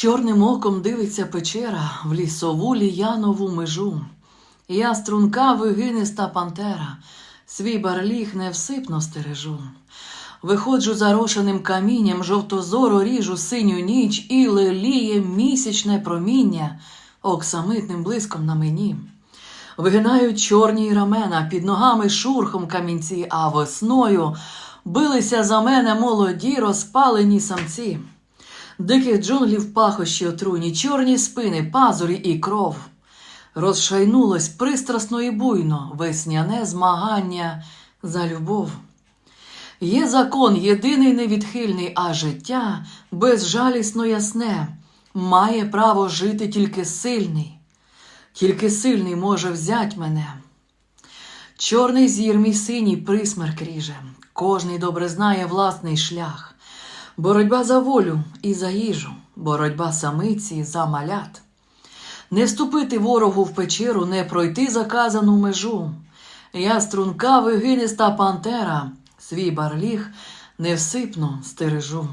Чорним оком дивиться печера в лісову ліянову межу. Я струнка вигиниста пантера, свій барліг невсипно стережу. Виходжу зарошеним камінням, жовтозоро ріжу синю ніч і леліє місячне проміння оксамитним блиском на мені. Вигинають чорні рамена, під ногами шурхом камінці, а весною билися за мене молоді розпалені самці. Диких джунглів пахощі отруйні, чорні спини, пазурі і кров. Розшайнулось пристрасно і буйно весняне змагання за любов. Є закон єдиний невідхильний, а життя безжалісно ясне, має право жити тільки сильний, тільки сильний може взять мене. Чорний зір мій синій присмерк ріже, кожний добре знає власний шлях. Боротьба за волю і за їжу, боротьба самиці за малят. Не вступити ворогу в печеру, не пройти заказану межу. Я струнка вигиниста пантера, свій барліг невсипно стережу.